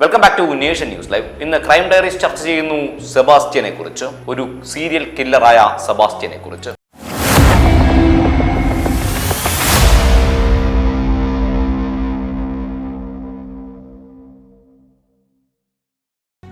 Welcome back to nation news live ഇന്ന് crime diaries ചർച്ച ചെയ്യുന്നു സെബാസ്റ്റ്യനെ കുറിച്ച് ഒരു സീരിയൽ കില്ലറായ സെബാസ്റ്റ്യനെ കുറിച്ച്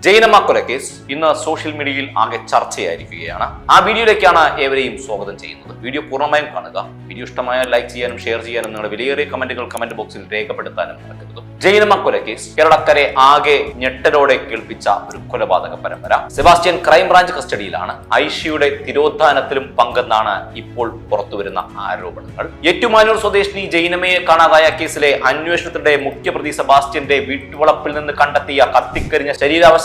ജൈനമ്മ കൊലക്കേസ് ഇന്ന് സോഷ്യൽ മീഡിയയിൽ ആകെ ചർച്ചയായിരിക്കുകയാണ്. ആ വീഡിയോയിലേക്കാണ് ഏവരെയും സ്വാഗതം ചെയ്യുന്നത്. വീഡിയോ പൂർണമായും കാണുക. വീഡിയോ ഇഷ്ടമായ ലൈക്ക് ചെയ്യാനും ഷെയർ ചെയ്യാനും നിങ്ങളുടെ വിലയേറിയ കമന്റുകൾ കമന്റ് ബോക്സിൽ രേഖപ്പെടുത്താനും മറക്കരുത്. ജൈനമ്മ കൊലക്കേസ് കേരളക്കരെ ആകെ ഞെട്ടലോടെ കേൾപ്പിച്ച ഒരു കൊലപാതക പരമ്പര. Sebastian crime branch കസ്റ്റഡിയിലാണ്. ഐഷിയുടെ തിരോധാനത്തിലും പങ്കെന്നാണ് ഇപ്പോൾ പുറത്തുവരുന്ന ആരോപണങ്ങൾ. ഏറ്റുമാനൂർ സ്വദേശിനി ജൈനമ്മയെ കാണാതായ കേസിലെ അന്വേഷണത്തിന്റെ മുഖ്യപ്രതി സെബാസ്റ്റ്യന്റെ വീട്ടുവളപ്പിൽ നിന്ന് കണ്ടെത്തിയ കത്തിക്കരിഞ്ഞ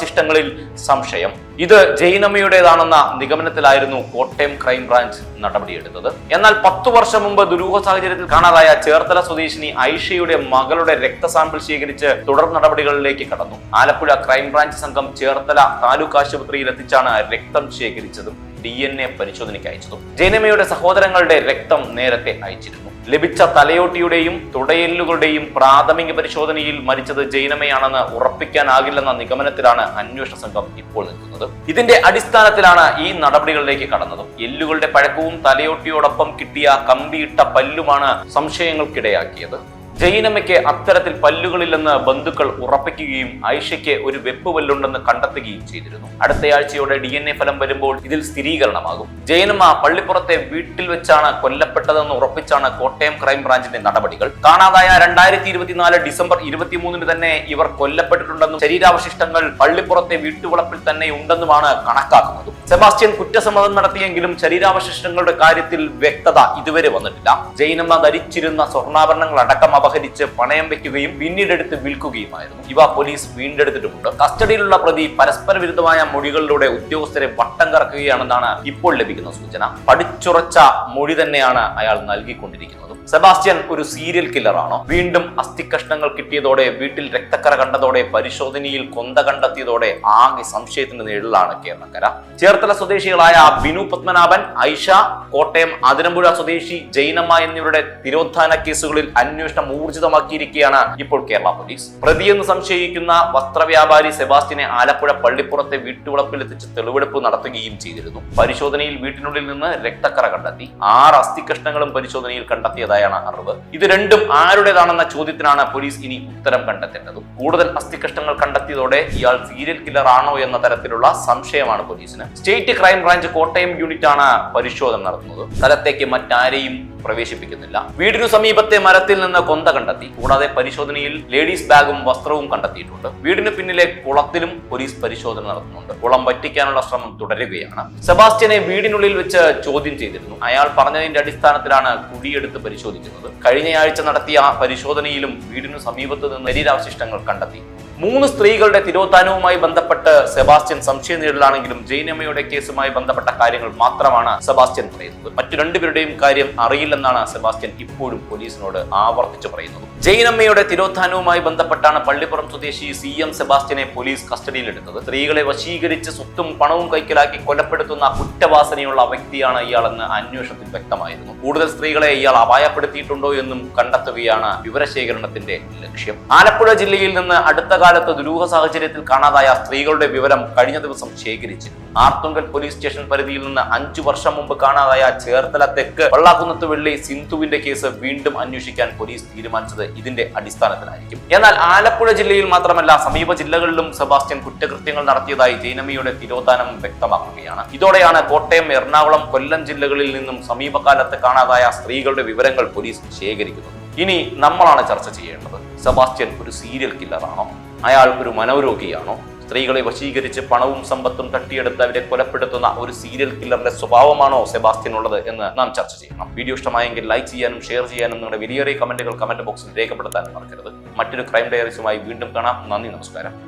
ശരീരാവശിഷ്ടങ്ങളിൽ സംശയം. ഇത് ജൈനമ്മയുടേതാണെന്ന നിഗമനത്തിലായിരുന്നു കോട്ടയം ക്രൈംബ്രാഞ്ച് നടപടിയെടുത്തത്. എന്നാൽ പത്തു വർഷം മുമ്പ് ദുരൂഹ സാഹചര്യത്തിൽ കാണാതായ ചേർത്തല സ്വദേശിനി ഐഷയുടെ മകളുടെ രക്തസാമ്പിൾ ശേഖരിച്ച് തുടർ നടപടികളിലേക്ക് കടന്നു. ആലപ്പുഴ ക്രൈംബ്രാഞ്ച് സംഘം ചേർത്തല താലൂക്ക് ആശുപത്രിയിൽ എത്തിച്ചാണ് രക്തം ശേഖരിച്ചതും ഡി എൻ എ പരിശോധനയ്ക്ക് അയച്ചതും. ജൈനമ്മയുടെ സഹോദരങ്ങളുടെ രക്തം നേരത്തെ അയച്ചിരുന്നു. ലഭിച്ച തലയോട്ടിയുടെയും തുടയെല്ലുകളുടെയും പ്രാഥമിക പരിശോധനയിൽ മരിച്ചത് ജൈനമയാണെന്ന് ഉറപ്പിക്കാനാകില്ലെന്ന നിഗമനത്തിലാണ് അന്വേഷണ സംഘം ഇപ്പോൾ നിൽക്കുന്നത്. ഇതിന്റെ അടിസ്ഥാനത്തിലാണ് ഈ നടപടികളിലേക്ക് കടന്നത്. എല്ലുകളുടെ പഴക്കവും തലയോട്ടിയോടൊപ്പം കിട്ടിയ കമ്പിയിട്ട പല്ലുമാണ് സംശയങ്ങൾക്കിടയാക്കിയത്. ജൈനമ്മയ്ക്ക് അത്തരത്തിൽ പല്ലുകളില്ലെന്ന് ബന്ധുക്കൾ ഉറപ്പിക്കുകയും ഐഷയ്ക്ക് ഒരു വെപ്പ് പല്ലുണ്ടെന്ന് കണ്ടെത്തുകയും ചെയ്തിരുന്നു. അടുത്തയാഴ്ചയോടെ ഡി എൻ എ ഫലം വരുമ്പോൾ ഇതിൽ സ്ഥിരീകരണമാകും. ജൈനമ്മ പള്ളിപ്പുറത്തെ വീട്ടിൽ വെച്ചാണ് കൊല്ലപ്പെട്ടതെന്ന് ഉറപ്പിച്ചാണ് കോട്ടയം ക്രൈംബ്രാഞ്ചിന്റെ നടപടികൾ. കാണാതായ രണ്ടായിരത്തി ഇരുപത്തിനാല് ഡിസംബർ ഇരുപത്തിമൂന്നിന് തന്നെ ഇവർ കൊല്ലപ്പെട്ടിട്ടുണ്ടെന്നും ശരീരാവശിഷ്ടങ്ങൾ പള്ളിപ്പുറത്തെ വീട്ടുവളപ്പിൽ തന്നെ ഉണ്ടെന്നുമാണ് കണക്കാക്കുന്നത്. സെബാസ്റ്റ്യൻ കുറ്റസമ്മതം നടത്തിയെങ്കിലും ശരീരാവശിഷ്ടങ്ങളുടെ കാര്യത്തിൽ വ്യക്തത ഇതുവരെ വന്നിട്ടില്ല. ജൈനമ്മ ധരിച്ചിരുന്ന സ്വർണാഭരണങ്ങൾ അടക്കം അപഹരിച്ച് പണയം വെക്കുകയും പിന്നീട് എടുത്ത് വിൽക്കുകയുമായിരുന്നു. ഇവ പോലീസ് വീണ്ടെടുത്തിട്ടുമുണ്ട്. കസ്റ്റഡിയിലുള്ള പ്രതി പരസ്പര വിരുദ്ധമായ മൊഴികളിലൂടെ ഉദ്യോഗസ്ഥരെ വട്ടം കറക്കുകയാണെന്നാണ് ഇപ്പോൾ ലഭിക്കുന്ന സൂചന. പഠിച്ചുറച്ച മൊഴി തന്നെയാണ് അയാൾ നൽകിക്കൊണ്ടിരിക്കുന്നത്. സെബാസ്റ്റ്യൻ ഒരു സീരിയൽ കില്ലറാണോ വീണ്ടും അസ്ഥികഷ്ണങ്ങൾ കിട്ടിയതോടെ വീട്ടിൽ രക്തക്കര കണ്ടതോടെ പരിശോധനയിൽ കൊന്ത കണ്ടെത്തിയതോടെ ആകെ സംശയത്തിന്റെ നിഴലാണ് കേരളക്കര. ചേർത്തല സ്വദേശികളായ ബിനു പത്മനാഭൻ ഐഷ കോട്ടയം അതിരമ്പുഴ സ്വദേശി ജൈനമ്മ എന്നിവരുടെ തിരോധാന കേസുകളിൽ അന്വേഷണം ഊർജിതമാക്കിയിരിക്കുകയാണ് ഇപ്പോൾ കേരള പോലീസ്. പ്രതിയെന്ന് സംശയിക്കുന്ന വസ്ത്രവ്യാപാരി സെബാസ്റ്റിനെ ആലപ്പുഴ പള്ളിപ്പുറത്തെ വീട്ടുവളപ്പിൽ എത്തിച്ച് തെളിവെടുപ്പ് നടത്തുകയും ചെയ്തിരുന്നു. പരിശോധനയിൽ വീട്ടിനുള്ളിൽ നിന്ന് രക്തക്കറ കണ്ടെത്തി. ആറ് അസ്ഥികഷ്ണങ്ങളും പരിശോധനയിൽ കണ്ടെത്തിയതായാണ് അറിവ്. ഇത് രണ്ടും ആരുടേതാണെന്ന ചോദ്യത്തിനാണ് പോലീസ് ഇനി ഉത്തരം കണ്ടെത്തേണ്ടത്. കൂടുതൽ അസ്ഥികഷ്ണങ്ങൾ കണ്ടെത്തിയതോടെ ഇയാൾ സീരിയൽ കില്ലർ ആണോ എന്ന തരത്തിലുള്ള സംശയമാണ് പോലീസിന്. State crime branch Kottayam unit ആണ് പരിശോധന നടത്തുന്നത്. സ്ഥലത്തേക്ക് മറ്റാരെയും പ്രവേശിപ്പിക്കുന്നില്ല. വീടിനു സമീപത്തെ മരത്തിൽ നിന്ന് കൊന്ത കണ്ടെത്തി. കൂടാതെ പരിശോധനയിൽ ലേഡീസ് ബാഗും വസ്ത്രവും കണ്ടെത്തിയിട്ടുണ്ട്. വീടിന് പിന്നിലെ കുളത്തിലും പോലീസ് പരിശോധന നടത്തുന്നുണ്ട്. കുളം വറ്റിക്കാനുള്ള ശ്രമം തുടരുകയാണ്. സെബാസ്റ്റ്യനെ വീടിനുള്ളിൽ വെച്ച് ചോദ്യം ചെയ്തിരുന്നു. അയാൾ പറഞ്ഞതിന്റെ അടിസ്ഥാനത്തിലാണ് കുഴിയെടുത്ത് പരിശോധിക്കുന്നത്. കഴിഞ്ഞയാഴ്ച നടത്തിയ പരിശോധനയിലും വീടിനു സമീപത്ത് നിന്ന് ശരീരാവശിഷ്ടങ്ങൾ കണ്ടെത്തി. മൂന്ന് സ്ത്രീകളുടെ തിരോധാനവുമായി ബന്ധപ്പെട്ട് സെബാസ്റ്റ്യൻ സംശയം നേരിടാണെങ്കിലും ജൈനമ്മയുടെ കേസുമായി ബന്ധപ്പെട്ട കാര്യങ്ങൾ മാത്രമാണ് സെബാസ്റ്റ്യൻ പറയുന്നത്. മറ്റു രണ്ടുപേരുടെയും കാര്യം അറിയില്ലെന്നാണ് സെബാസ്റ്റ്യൻ ഇപ്പോഴും പോലീസിനോട് ആവർത്തിച്ചു പറയുന്നത്. ജൈനമ്മയുടെ തിരോധാനവുമായി ബന്ധപ്പെട്ടാണ് പള്ളിപ്പുറം സ്വദേശി സി എം സെബാസ്റ്റ്യനെ പോലീസ് കസ്റ്റഡിയിലെടുത്തത്. സ്ത്രീകളെ വശീകരിച്ച് സ്വത്തും പണവും കൈക്കലാക്കി കൊലപ്പെടുത്തുന്ന കുറ്റവാസനയുള്ള വ്യക്തിയാണ് ഇയാളെന്ന് അന്വേഷണത്തിൽ വ്യക്തമായിരുന്നു. കൂടുതൽ സ്ത്രീകളെ ഇയാൾ അപായപ്പെടുത്തിയിട്ടുണ്ടോ എന്നും കണ്ടെത്തുകയാണ് വിവരശേഖരണത്തിന്റെ ലക്ഷ്യം. ആലപ്പുഴ ജില്ലയിൽ നിന്ന് അടുത്ത കാലത്ത് ദുരൂഹ സാഹചര്യത്തിൽ കാണാതായ സ്ത്രീകളുടെ വിവരം കഴിഞ്ഞ ദിവസം ശേഖരിച്ചു. ആർത്തുങ്കൽ പോലീസ് സ്റ്റേഷൻ പരിധിയിൽ നിന്ന് അഞ്ചു വർഷം മുമ്പ് കാണാതായ ചേർത്തല തെക്ക് വള്ളാക്കുന്നത്ത് വെള്ളി സിന്ധുവിന്റെ കേസ് വീണ്ടും അന്വേഷിക്കാൻ പോലീസ് തീരുമാനിച്ചത് ഇതിന്റെ അടിസ്ഥാനത്തിലായിരിക്കും. എന്നാൽ ആലപ്പുഴ ജില്ലയിൽ മാത്രമല്ല സമീപ ജില്ലകളിലും സെബാസ്റ്റ്യൻ കുറ്റകൃത്യങ്ങൾ നടത്തിയതായി ജൈനമിയുടെ തിരോധാനം വ്യക്തമാക്കുകയാണ്. ഇതോടെയാണ് കോട്ടയം എറണാകുളം കൊല്ലം ജില്ലകളിൽ നിന്നും സമീപകാലത്ത് കാണാതായ സ്ത്രീകളുടെ വിവരങ്ങൾ പോലീസ് ശേഖരിക്കുന്നത്. ഇനി നമ്മളാണ് ചർച്ച ചെയ്യേണ്ടത്. സെബാസ്റ്റ്യൻ ഒരു സീരിയൽ കില്ലറാണോ അയാൾ ഒരു മനോരോഗിയാണോ? സ്ത്രീകളെ വശീകരിച്ച് പണവും സമ്പത്തും തട്ടിയെടുത്ത് അവരെ കൊലപ്പെടുത്തുന്ന ഒരു സീരിയൽ കില്ലറിന്റെ സ്വഭാവമാണോ സെബാസ്റ്റ്യൻ ഉള്ളത് എന്ന് നാം ചർച്ച ചെയ്യണം. വീഡിയോ ഇഷ്ടമായെങ്കിൽ ലൈക്ക് ചെയ്യാനും ഷെയർ ചെയ്യാനും നിങ്ങളുടെ വിലയേറിയ കമന്റുകൾ കമന്റ് ബോക്സിൽ രേഖപ്പെടുത്താനും മറക്കരുത്. മറ്റൊരു ക്രൈം ഡയറീസുമായി വീണ്ടും കാണാം. നന്ദി നമസ്കാരം.